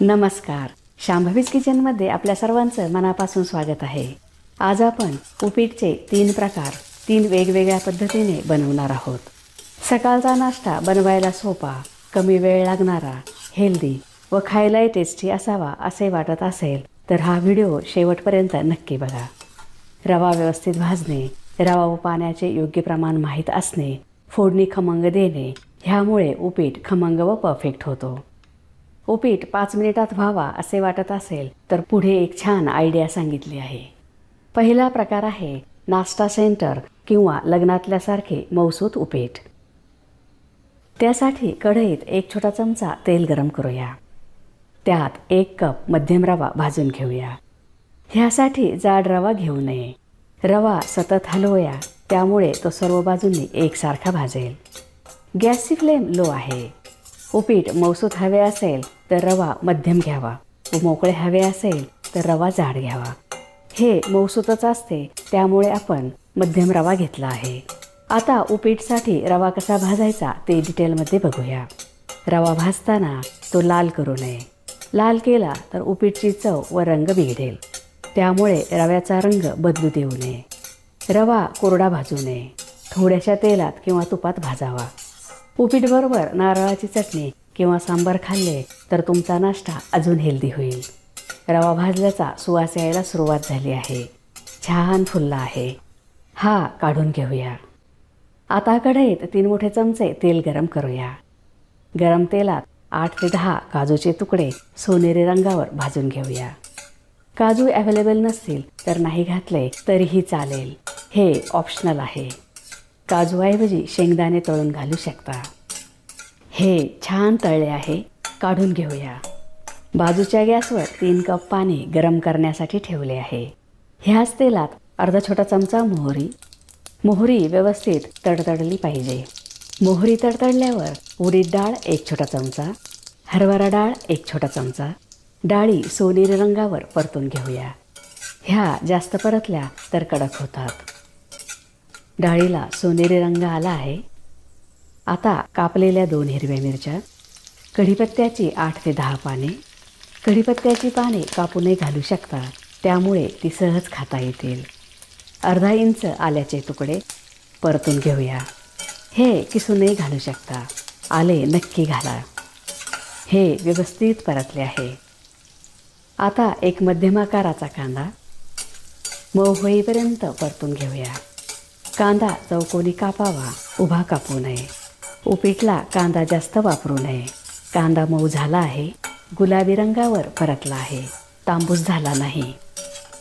नमस्कार. शांभवीज किचनमध्ये आपल्या सर्वांचं मनापासून स्वागत आहे. आज आपण उपीटचे तीन प्रकार तीन वेगवेगळ्या पद्धतीने बनवणार आहोत. सकाळचा नाश्ता बनवायला सोपा कमी वेळ लागणारा हेल्दी व खायलाही टेस्टी असावा असे वाटत असेल तर हा व्हिडिओ शेवटपर्यंत नक्की बघा. रवा व्यवस्थित भाजणे रवा व पाण्याचे योग्य प्रमाण माहीत असणे फोडणी खमंग देणे ह्यामुळे उपीट खमंग व परफेक्ट होतो. हो उपीट पाच मिनिटात व्हावा असे वाटत असेल तर पुढे एक छान आयडिया सांगितली आहे. पहिला प्रकार आहे नाश्ता सेंटर किंवा लग्नातल्यासारखे मौसूत उपीट. त्यासाठी कढईत एक छोटा चमचा तेल गरम करूया. त्यात एक कप मध्यम रवा भाजून घेऊया. ह्यासाठी जाड रवा घेऊ नये. रवा सतत हलवूया त्यामुळे तो सर्व बाजूंनी एकसारखा भाजेल. गॅसची फ्लेम लो आहे. उपीट मौसूत हवे असेल तर रवा मध्यम घ्यावा. व मोकळे हवे असेल तर रवा जाड घ्यावा. हे मौसूतच असते त्यामुळे आपण मध्यम रवा घेतला आहे. आता उपीटसाठी रवा कसा भाजायचा ते डिटेलमध्ये बघूया. रवा भाजताना तो लाल करू नये. लाल केला तर उपीटची चव व रंग बिघडेल. त्यामुळे रव्याचा रंग बदलू देऊ नये. रवा कोरडा भाजू नये. थोड्याशा तेलात किंवा तुपात भाजावा. उपीटबरोबर नारळाची चटणी किंवा सांबार खाल्ले तर तुमचा नाश्ता अजून हेल्दी होईल. रवा भाजल्याचा सुवास यायला सुरुवात झाली आहे. छान फुलला आहे. हा काढून घेऊया. आता कढईत तीन मोठे चमचे तेल गरम करूया. गरम तेलात आठ ते दहा काजूचे तुकडे सोनेरी रंगावर भाजून घेऊया. काजू अवेलेबल नसतील तर नाही घातले तरीही चालेल. हे ऑप्शनल आहे. काजूऐवजी शेंगदाणे तळून घालू शकता. हे छान तळले आहे काढून घेऊया. बाजूच्या गॅसवर तीन कप पाणी गरम करण्यासाठी ठेवले आहे. ह्याच तेलात अर्धा छोटा चमचा मोहरी. मोहरी व्यवस्थित तडतडली पाहिजे. मोहरी तडतडल्यावर उडीद डाळ एक छोटा चमचा हरभरा डाळ एक छोटा चमचा डाळी सोनेरी रंगावर परतून घेऊया. ह्या जास्त परतल्या तर कडक होतात. डाळीला सोनेरी रंग आला आहे. आता कापलेल्या दोन हिरव्या मिरच्या कढीपत्त्याची आठ ते दहा पाने कढीपत्त्याची पाने कापूनही घालू शकता त्यामुळे ती सहज खाता येतील. अर्धा इंच आल्याचे तुकडे परतून घेऊया. हे किसूनही घालू शकता. आले नक्की घाला. हे व्यवस्थित परतले आहे. आता एक मध्यम आकाराचा कांदा मऊ होईपर्यंत परतून घेऊया. कांदा चौकोनी कापावा उभा कापू नये. उपीटला कांदा जास्त वापरू नये. कांदा मऊ झाला आहे गुलाबी रंगावर परतला आहे तांबूस झाला नाही.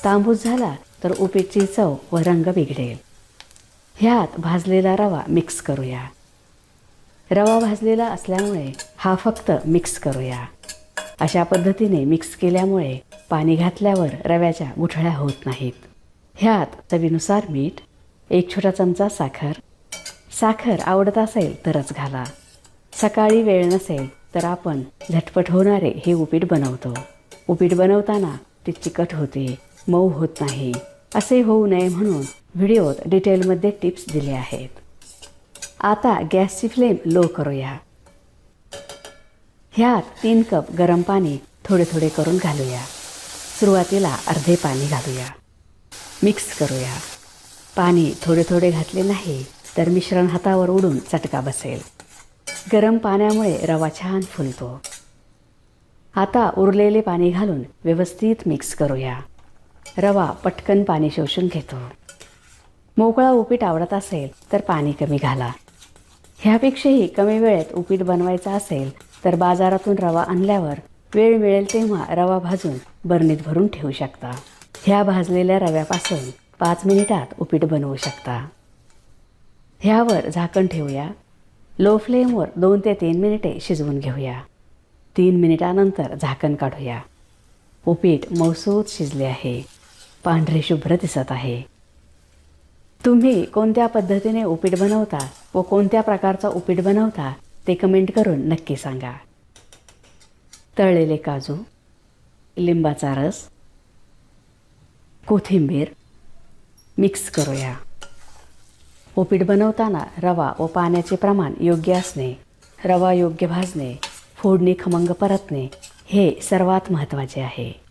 तांबूस झाला तर उपीटची चव व रंग बिघडेल. ह्यात भाजलेला रवा मिक्स करूया. रवा भाजलेला असल्यामुळे हा फक्त मिक्स करूया. अशा पद्धतीने मिक्स केल्यामुळे पाणी घातल्यावर रव्याच्या गुठळ्या होत नाहीत. ह्यात चवीनुसार मीठ एक छोटा चमचा साखर. साखर आवडत असेल तरच घाला. सकाळी वेळ नसेल तर आपण झटपट होणारे हे उपीट बनवतो. उपीट बनवताना ते चिकट होते मऊ होत नाही. असे होऊ नये म्हणून व्हिडिओत डिटेलमध्ये टिप्स दिले आहेत. आता गॅसची फ्लेम लो करूया. ह्यात तीन कप गरम पाणी थोडे थोडे करून घालूया. सुरुवातीला अर्धे पाणी घालूया. मिक्स करूया. पाणी थोडे थोडे घातले नाही तर मिश्रण हातावर उडून चटका बसेल. गरम पाण्यामुळे रवा छान फुलतो. आता उरलेले पाणी घालून व्यवस्थित मिक्स करूया. रवा पटकन पाणी शोषून घेतो. मोकळा उपीट आवडत असेल तर पाणी कमी घाला. ह्यापेक्षाही कमी वेळेत उपीट बनवायचा असेल तर बाजारातून रवा आणल्यावर वेळ मिळेल तेव्हा रवा भाजून बरणीत भरून ठेवू शकता. ह्या भाजलेल्या रव्यापासून पाच मिनिटात उपीट बनवू शकता. ह्यावर झाकण ठेवूया. लो फ्लेमवर दोन ते तीन मिनिटे शिजवून घेऊया. तीन मिनिटानंतर झाकण काढूया. उपीट मौसूत शिजले आहे. पांढरे शुभ्र दिसत आहे. तुम्ही कोणत्या पद्धतीने उपीट बनवता व कोणत्या प्रकारचा उपीट बनवता ते कमेंट करून नक्की सांगा. तळलेले काजू लिंबाचा रस कोथिंबीर मिक्स करूया. उपीट बनवताना रवा व पाण्याचे प्रमाण योग्य असणे रवा योग्य भाजणे फोडणी खमंग परतणे हे सर्वात महत्त्वाचे आहे.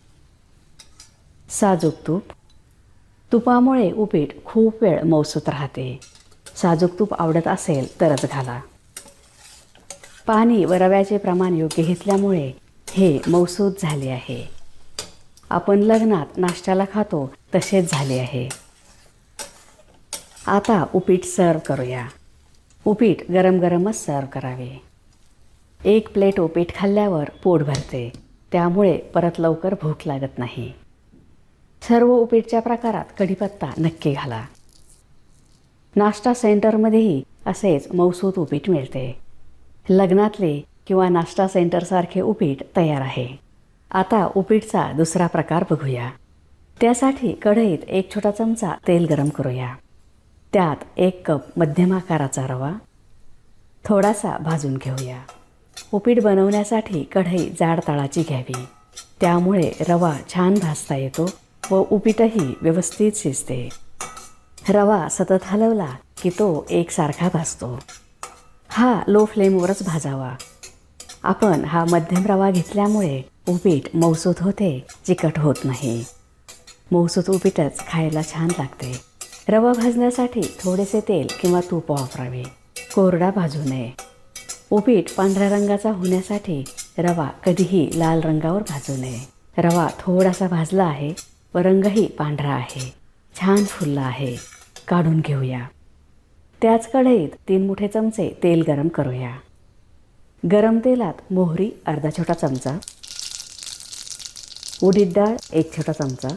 साजूक तूप. तुपामुळे उपीट खूप वेळ मौसूत राहते. साजूक तूप आवडत असेल तरच घाला. पाणी व रव्याचे प्रमाण योग्य घेतल्यामुळे हे मौसूत झाले आहे. आपण लग्नात नाश्त्याला खातो तसेच झाले आहे. आता उपीट सर्व करूया. उपीट गरम गरमच सर्व करावे. एक प्लेट उपीट खाल्ल्यावर पोट भरते. त्यामुळे परत लवकर भूक लागत नाही. सर्व उपीटच्या प्रकारात कढीपत्ता नक्की घाला. नाश्ता सेंटरमध्येही असेच मौसूत उपीट मिळते. लग्नातले किंवा नाश्ता सेंटरसारखे उपीट तयार आहे. आता उपीटचा दुसरा प्रकार बघूया. त्यासाठी कढईत एक छोटा चमचा तेल गरम करूया. त्यात एक कप मध्यम आकाराचा रवा थोडासा भाजून घेऊया. उपीट बनवण्यासाठी कढई जाड तळाची घ्यावी. त्यामुळे रवा छान भाजता येतो व उपीटही व्यवस्थित शिजते. रवा सतत हलवला की तो एकसारखा भाजतो. हा लो फ्लेमवरच भाजावा. आपण हा मध्यम रवा घेतल्यामुळे उपीट मौसूत होते चिकट होत नाही. मौसूत उपीटच खायला छान लागते. रवा भाजण्यासाठी थोडेसे तेल किंवा तूप वापरावे. कोरडा भाजू नये. उपीट पांढऱ्या रंगाचा होण्यासाठी रवा कधीही लाल रंगावर भाजू नये. रवा थोडासा भाजला आहे व रंगही पांढरा आहे. छान फुलला आहे. काढून घेऊया. त्याच कढईत तीन मोठे चमचे तेल गरम करूया. गरम तेलात मोहरी अर्धा छोटा चमचा उडीद डाळ एक छोटा चमचा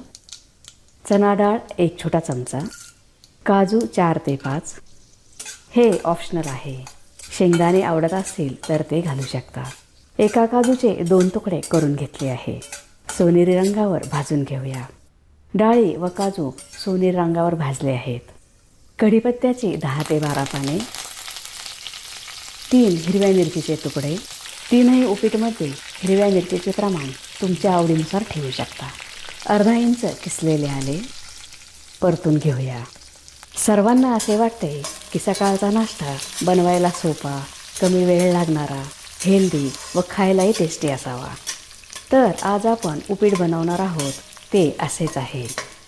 चना डाळ एक छोटा चमचा काजू चार ते पाच. हे ऑप्शनल आहे. शेंगदाणे आवडत असतील तर ते घालू शकता. एका काजूचे दोन तुकडे करून घेतले आहे. सोनेरी रंगावर भाजून घेऊया. डाळी व काजू सोनेरी रंगावर भाजले आहेत. कढीपत्त्याची दहा ते बारा पाने. तीन हिरव्या मिरचीचे तुकडे. तीनही उपीटमध्ये हिरव्या मिरचीचे प्रमाण तुमच्या आवडीनुसार ठेवू शकता. अर्धा इंच किसलेले आले. परतून घेऊया. सर्वांना असे वाटते की सकाळचा नाश्ता बनवायला सोपा कमी वेळ लागणारा हेल्दी व खायलाही टेस्टी असावा. तर आज आपण उपीट बनवणार आहोत ते असेच आहे.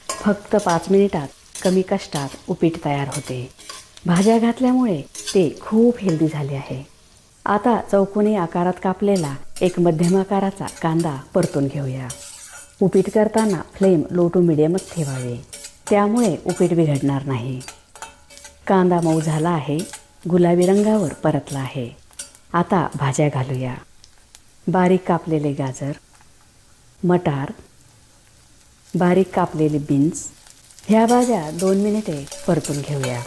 फक्त पाच मिनिटात कमी कष्टात उपीट तयार होते. भाज्या घातल्यामुळे ते खूप हेल्दी झाले आहे. आता चौकोनी आकारात कापलेला एक मध्यम आकाराचा कांदा परतून घेऊया. उपीट करताना फ्लेम लो टू मिडियमच ठेवावे. त्यामुळे उपीट बिघडणार नाही. कांदा मऊ झाला आहे गुलाबी रंगावर परतला आहे. आता भाज्या घालूया. बारीक कापलेले गाजर मटार बारीक कापलेले बीन्स ह्या भाज्या दोन मिनिटे परतून घेऊया.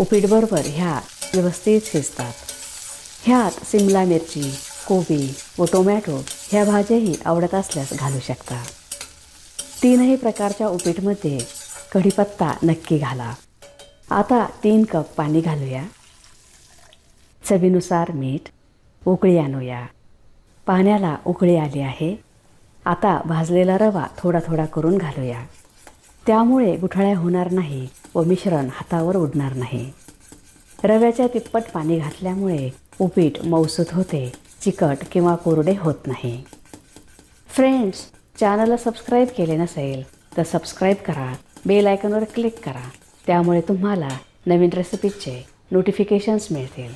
उपीटबरोबर ह्या व्यवस्थित शिजतात. ह्यात सिमला मिरची कोबी व टोमॅटो ह्या भाज्याही आवडत असल्यास घालू शकता. तीनही प्रकारच्या उपीटमध्ये कढीपत्ता नक्की घाला. आता तीन कप पाणी घालूया. चवीनुसार मीठ उकळी आणूया. पाण्याला उकळी आली आहे. आता भाजलेला रवा थोडा थोडा करून घालूया. त्यामुळे गुठळ्या होणार नाही व मिश्रण हातावर उडणार नाही. रव्याच्या तिप्पट पाणी घातल्यामुळे उपीट मौसूत होते चिकट किंवा कोरडे होत नाही. फ्रेंड्स चॅनलला सबस्क्राईब केले नसेल तर सबस्क्राईब करा. बेल आयकॉनवर क्लिक करा. त्यामुळे तुम्हाला नवीन रेसिपीजचे नोटिफिकेशन्स मिळतील.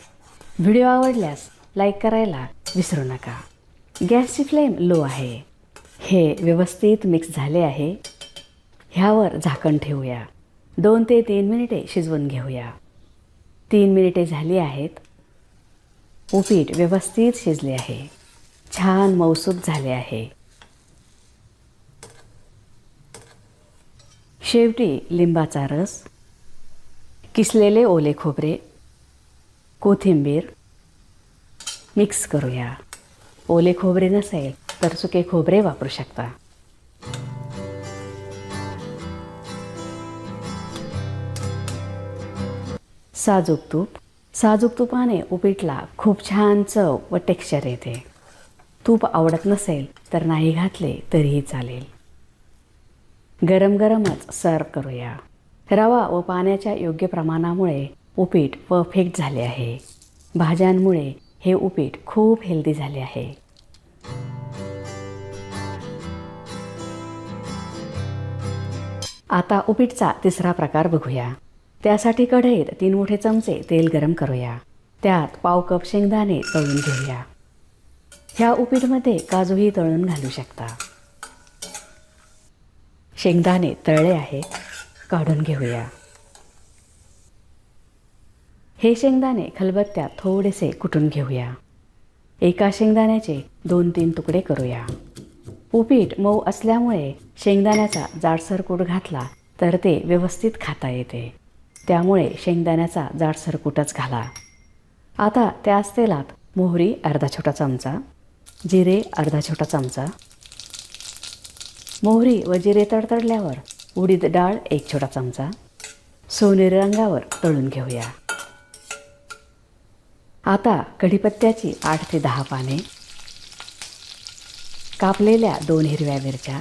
व्हिडिओ आवडल्यास लाईक करायला विसरू नका. गॅसची फ्लेम लो आहे. हे व्यवस्थित मिक्स झाले आहे. ह्यावर झाकण ठेवूया. दोन ते तीन मिनिटे शिजवून घेऊया. तीन मिनिटे झाली आहेत. उपीट व्यवस्थित शिजले आहे. छान मौसूक झाले आहे. शेवटी लिंबाचा रस किसलेले ओले खोबरे कोथिंबीर मिक्स करूया. ओले खोबरे नसेल तर सुके खोबरे वापरू शकता. साजूक तूप. साजूक तुपाने उपीटला खूप छान चव व टेक्स्चर येते. तूप आवडत नसेल तर नाही घातले तरीही चालेल. गरम गरमच सर्व करूया. रवा व पाण्याच्या योग्य प्रमाणामुळे उपीट परफेक्ट झाले आहे. भाज्यांमुळे हे उपीट खूप हेल्दी झाले आहे. आता उपीटचा तिसरा प्रकार बघूया. त्यासाठी कढईत तीन मोठे चमचे तेल गरम करूया. त्यात पाव कप शेंगदाणे तळून घेऊया. ह्या उपीटमध्ये काजूही तळून घालू शकता. शेंगदाणे तळले आहे काढून घेऊया. हे शेंगदाणे खलबत्त्यात थोडेसे कुटून घेऊया. एका शेंगदाण्याचे दोन तीन तुकडे करूया. उपीट मऊ असल्यामुळे शेंगदाण्याचा जाडसर कूट घातला तर ते व्यवस्थित खाता येते. त्यामुळे शेंगदाण्याचा जाडसर कूटच घाला. आता त्याच तेलात मोहरी अर्धा छोटा चमचा जिरे अर्धा छोटा चमचा मोहरी व जिरे तडतडल्यावर उडीद डाळ एक छोटा चमचा. सोनेरी रंगावर तळून घेऊया. आता कढीपत्त्याची आठ ते दहा पाने. कापलेल्या दोन हिरव्या मिरच्या.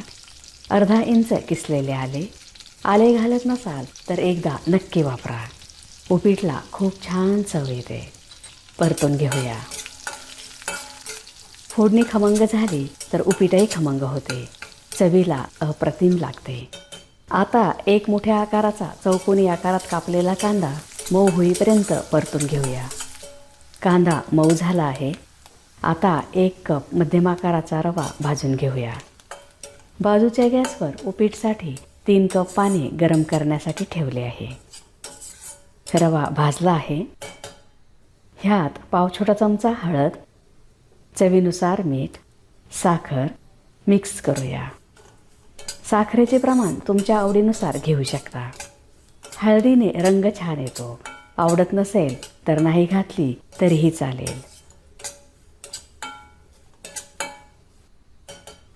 अर्धा इंच किसलेले आले. आले घालत नसाल तर एकदा नक्की वापरा. उपीटला खूप छान चव येते. परतून घेऊया. फोडणी खमंग झाली तर उपीटही खमंग होते. चवीला अप्रतिम लागते. आता एक मोठ्या आकाराचा चौकोनी आकारात कापलेला कांदा मऊ होईपर्यंत परतून घेऊया. कांदा मऊ झाला आहे. आता एक कप मध्यम आकाराचा रवा भाजून घेऊया. बाजूच्या गॅसवर उपीटसाठी तीन कप पाणी गरम करण्यासाठी ठेवले आहे. रवा भाजला आहे. ह्यात पाव छोटा चमचा हळद चवीनुसार मीठ साखर मिक्स करूया. साखरेचे प्रमाण तुमच्या आवडीनुसार घेऊ शकता. हळदीने रंग छान येतो. आवडत नसेल तर नाही घातली तरीही चालेल.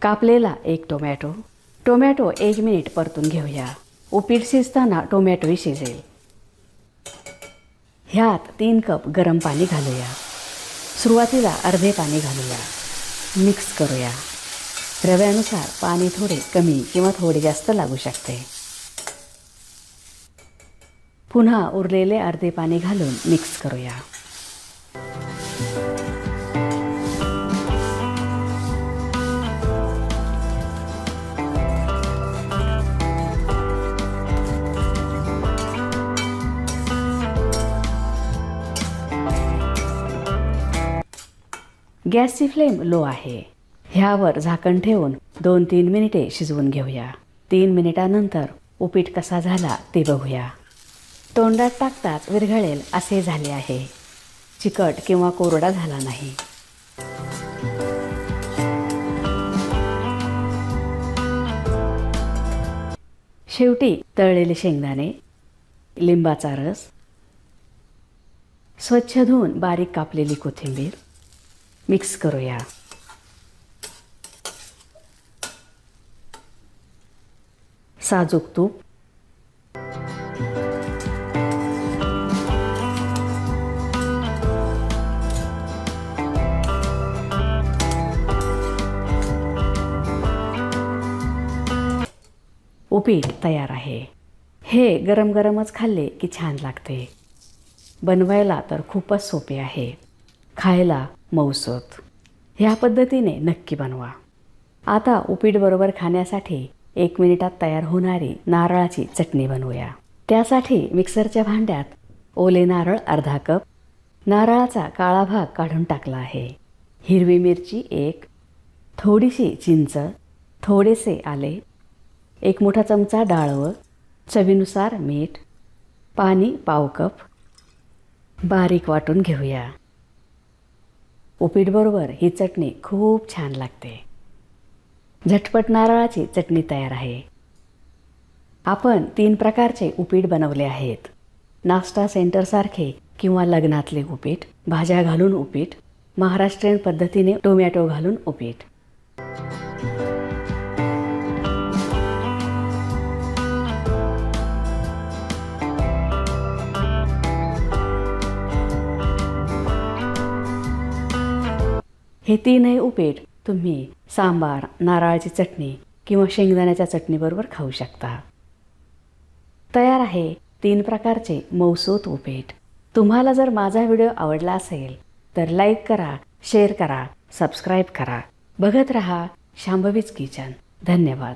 कापलेला एक टोमॅटो. टोमॅटो एक मिनिट परतून घेऊया. उपीट शिजताना टोमॅटोही शिजेल. ह्यात तीन कप गरम पाणी घालूया. सुरुवातीला अर्धे पाणी घालूया. मिक्स करूया. रव्यानुसार पाणी थोडे कमी किंवा थोडे जास्त लागू शकते. पुन्हा उरलेले अर्धे पाणी घालून मिक्स करूया. गॅसची फ्लेम लो आहे. ह्यावर झाकण ठेवून दोन तीन मिनिटे शिजवून घेऊया. तीन मिनिटानंतर उपीट कसा झाला ते बघूया. तोंडात टाकताच विरघळेल असे झाले आहे. चिकट किंवा कोरडा झाला नाही. शेवटी तळलेले शेंगदाणे लिंबाचा रस स्वच्छ धुवून बारीक कापलेली कोथिंबीर मिक्स करूया. साजूक तूप उपीट तयार आहे. हे गरम गरमच खाल्ले की छान लागते. बनवायला तर खूपच सोपे आहे. खायला मौसत ह्या पद्धतीने नक्की बनवा. आता उपीटबरोबर खाण्यासाठी एक मिनिटात तयार होणारी नारळाची चटणी बनवूया. त्यासाठी मिक्सरच्या भांड्यात ओले नारळ अर्धा कप नारळाचा काळा भाग काढून टाकला आहे. हिरवी मिरची एक थोडीशी चिंच थोडेसे आले एक मोठा चमचा डाळवं चवीनुसार मीठ पाणी पाव कप बारीक वाटून घेऊया. उपीटबरोबर ही चटणी खूप छान लागते. झटपट नारळाची चटणी तयार आहे. आपण तीन प्रकारचे उपीट बनवले आहेत. नाश्ता सेंटरसारखे किंवा लग्नातले उपीट भाज्या घालून उपीट महाराष्ट्रीयन पद्धतीने टोमॅटो घालून उपीट. हे तीनही उपीट तुम्ही सांबार नारळाची चटणी किंवा शेंगदाण्याच्या चटणीबरोबर खाऊ शकता. तयार आहे तीन प्रकारचे मौसूत उपीट. तुम्हाला जर माझा व्हिडिओ आवडला असेल तर लाईक करा शेअर करा सबस्क्राईब करा. बघत रहा शांभवीच किचन. धन्यवाद.